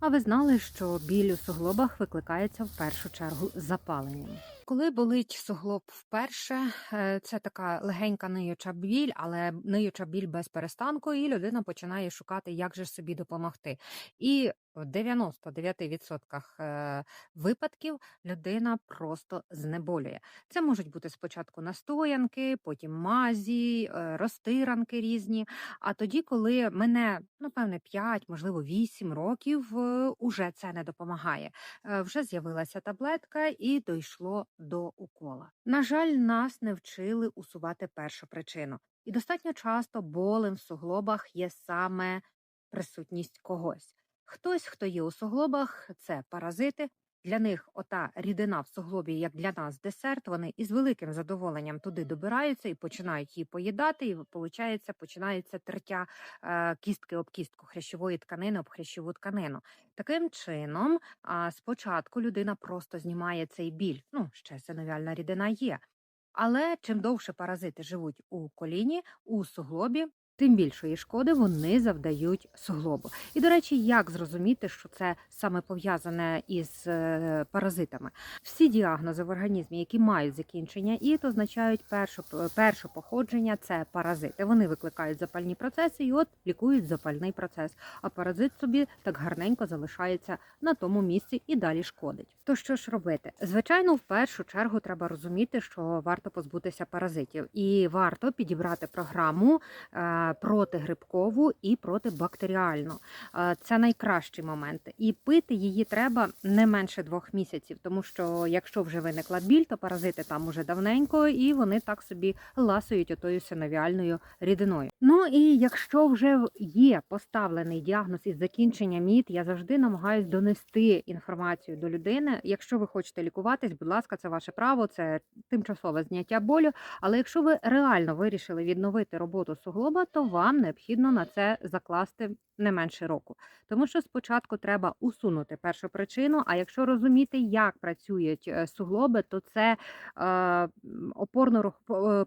А ви знали, що біль у суглобах викликається в першу чергу запаленням? Коли болить суглоб вперше, е, це така легенька ниюча біль, але ниюча біль без перестанку, і людина починає шукати, як же собі допомогти. І в 99% е, випадків людина просто знеболює. Це можуть бути спочатку настоянки, потім мазі, е, розтиранки різні. А тоді, коли мене, напевне, 5, можливо, 8 років, е, уже це не допомагає. Вже з'явилася таблетка і дійшло до укола. На жаль, нас не вчили усувати першу причину. І достатньо часто болем в суглобах є саме присутність когось. Хтось, хто є у суглобах, це паразити. Для них ота рідина в суглобі, як для нас, десерт. Вони із великим задоволенням туди добираються і починають її поїдати. І виходить, починається тертя е, кістки об кістку хрящової тканини об хрящову тканину. Таким чином, спочатку людина просто знімає цей біль. Ну, ще синовіальна рідина є. Але чим довше паразити живуть у коліні, у суглобі, тим більшої шкоди вони завдають суглобу. І, до речі, як зрозуміти, що це саме пов'язане із е, паразитами? Всі діагнози в організмі, які мають закінчення ІТ, означають перше, перше походження це паразити. Вони викликають запальні процеси і от лікують запальний процес. А паразит собі так гарненько залишається на тому місці і далі шкодить. То що ж робити? Звичайно, в першу чергу треба розуміти, що варто позбутися паразитів, і варто підібрати програму е, протигрибкову і протибактеріальну. Е, Це найкращий момент. І пити її треба не менше двох місяців, тому що якщо вже виникла біль, то паразити там уже давненько, і вони так собі ласують отою синовіальною рідиною. Ну і якщо вже є поставлений діагноз із закінченням МІД, я завжди намагаюсь донести інформацію до людини. Якщо ви хочете лікуватись, будь ласка, це ваше право, це тимчасове зняття болю. Але якщо ви реально вирішили відновити роботу суглоба, то вам необхідно на це закласти не менше року. Тому що спочатку треба усунути першу причину. А якщо розуміти, як працюють е, суглоби, то це е, опорно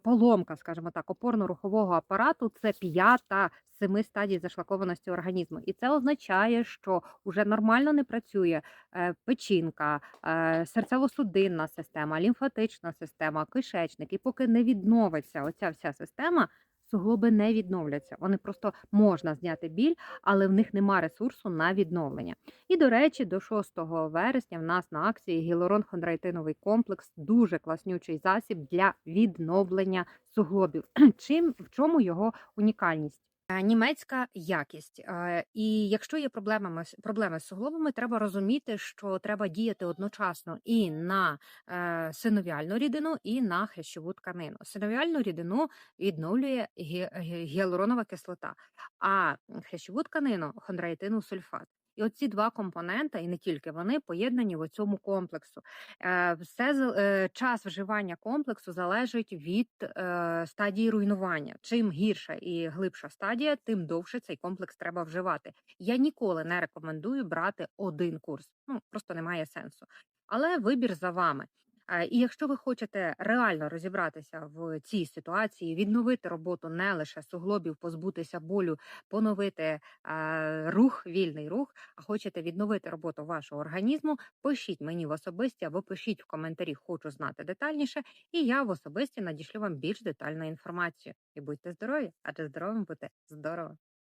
поломка, скажімо так, опорно-рухового апарату це п'ята семи стадій зашлакованості організму. І це означає, що вже нормально не працює е, печінка, е, серцево-судинна система, лімфатична система, кишечник. І поки не відновиться оця вся система. Суглоби не відновляться. Вони просто можна зняти біль, але в них нема ресурсу на відновлення. І, до речі, до 6 вересня в нас на акції гілорон хондроїтиновий комплекс дуже класнючий засіб для відновлення суглобів. Чим в чому його унікальність? Е, Німецька якість, Е, і якщо є проблеми, проблеми з суглобами, треба розуміти, що треба діяти одночасно і на е, синовіальну рідину, і на хрящову тканину. Синовіальну рідину відновлює гіалуронова кислота, а хрящову тканину хондроїтину сульфат. І оці два компоненти, і не тільки вони, поєднані в цьому комплексу. Е, Все е, час вживання комплексу залежить від е, стадії руйнування. Чим гірша і глибша стадія, тим довше цей комплекс треба вживати. Я ніколи не рекомендую брати один курс. Ну просто немає сенсу. Але вибір за вами. Е, І якщо ви хочете реально розібратися в цій ситуації, відновити роботу не лише суглобів, позбутися болю, поновити е, рух, вільний рух, а хочете відновити роботу вашого організму, пишіть мені в особисті або пишіть в коментарі, хочу знати детальніше, і я в особисті надішлю вам більш детальну інформацію. І будьте здорові, адже здоровим бути здорово.